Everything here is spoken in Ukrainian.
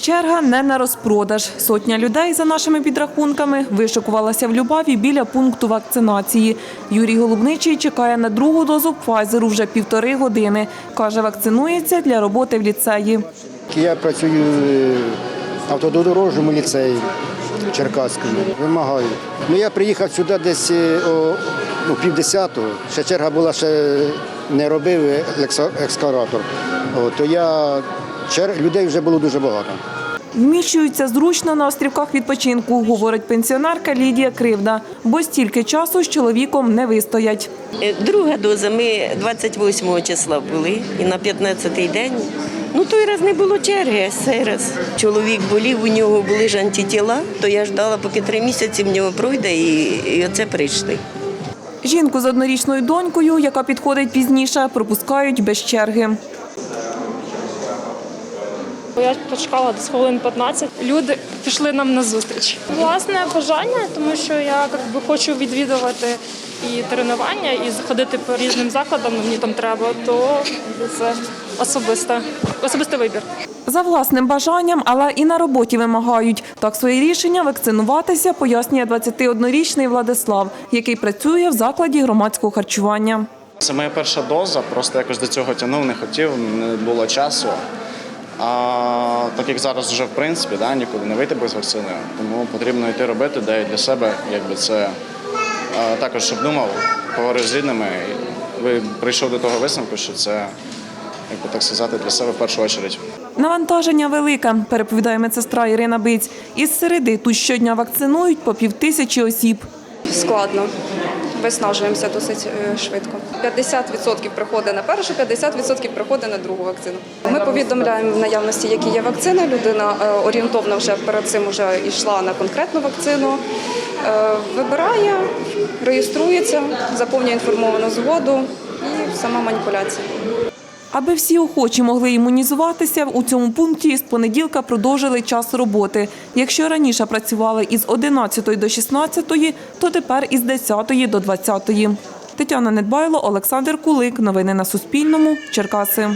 Черга не на розпродаж. Сотня людей, за нашими підрахунками, вишикувалася в Любаві біля пункту вакцинації. Юрій Голубничий чекає на другу дозу Пфайзеру вже півтори години. Каже, вакцинується для роботи в ліцеї. Я працюю в автодорожньому ліцеї Черкаському. Вимагаю. Ну, я приїхав сюди десь е, о ну, півдесятого. Ще черга була, ще не робив екскаватор. То я чер... людей вже було дуже багато. Вміщуються зручно на острівках відпочинку, говорить пенсіонерка Лідія Кривда, бо стільки часу з чоловіком не вистоять. Е, Друга доза. Ми 28 числа були і на 15-й день. Ну той раз не було черги, а цей раз. Чоловік болів, у нього були ж антитіла, то я ждала, поки три місяці в нього пройде, і, і оце прийшли. Жінку з однорічною донькою, яка підходить пізніше, пропускають без черги. Я почекала десь хвилин 15. Люди пішли нам на зустріч. Власне бажання, тому що я би, хочу відвідувати і тренування, і ходити по різним закладам. Мені там треба, то це особисте, особистий вибір. За власним бажанням, але і на роботі вимагають. Так своє рішення вакцинуватися пояснює 21-річний Владислав, який працює в закладі громадського харчування. Це моя перша доза, просто якось до цього тягнув, не хотів, не було часу. А так як зараз вже в принципі да, нікуди не вийти без вакцини, тому потрібно йти робити, де для себе, якби це також щоб думав, поговорив з рідними і ви- прийшов до того висновку, що це, як би так сказати, для себе в першу чергу. Навантаження велике, переповідає медсестра Ірина Биць. Із середи тут щодня вакцинують по півтисячі осіб. складно. Виснажуємося досить е, швидко. 50% приходить на першу, 50% приходить на другу вакцину. Ми повідомляємо в наявності, які є вакцини. Людина е, орієнтовно вже перед цим вже йшла на конкретну вакцину. Е, Вибирає, реєструється, заповнює інформовану згоду і сама маніпуляція. Аби всі охочі могли імунізуватися, у цьому пункті з понеділка продовжили час роботи. Якщо раніше працювали із 11 до 16, то тепер із 10 до 20. Тетяна Недбайло, Олександр Кулик. Новини на Суспільному. Черкаси.